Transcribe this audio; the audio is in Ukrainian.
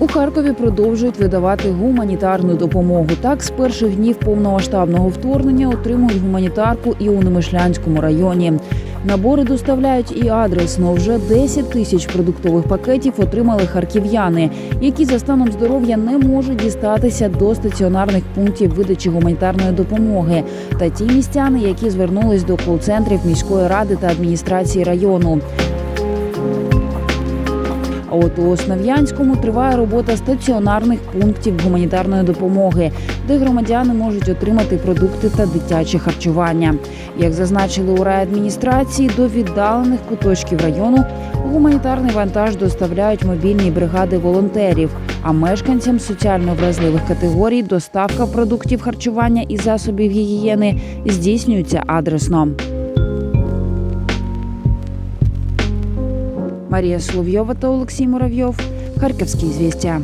У Харкові продовжують видавати гуманітарну допомогу. Так, з перших днів повномасштабного вторгнення отримують гуманітарку і у Немишлянському районі. Набори доставляють і адресно. Вже 10 тисяч продуктових пакетів отримали харків'яни, які за станом здоров'я не можуть дістатися до стаціонарних пунктів видачі гуманітарної допомоги, та ті містяни, які звернулись до кол-центрів міської ради та адміністрації району. От у Основ'янському триває робота стаціонарних пунктів гуманітарної допомоги, де громадяни можуть отримати продукти та дитяче харчування. Як зазначили у райадміністрації, до віддалених куточків району гуманітарний вантаж доставляють мобільні бригади волонтерів. А мешканцям соціально вразливих категорій доставка продуктів харчування і засобів гігієни здійснюється адресно. Марія Соловьева та Олексій Муравйов. Харківські звістя.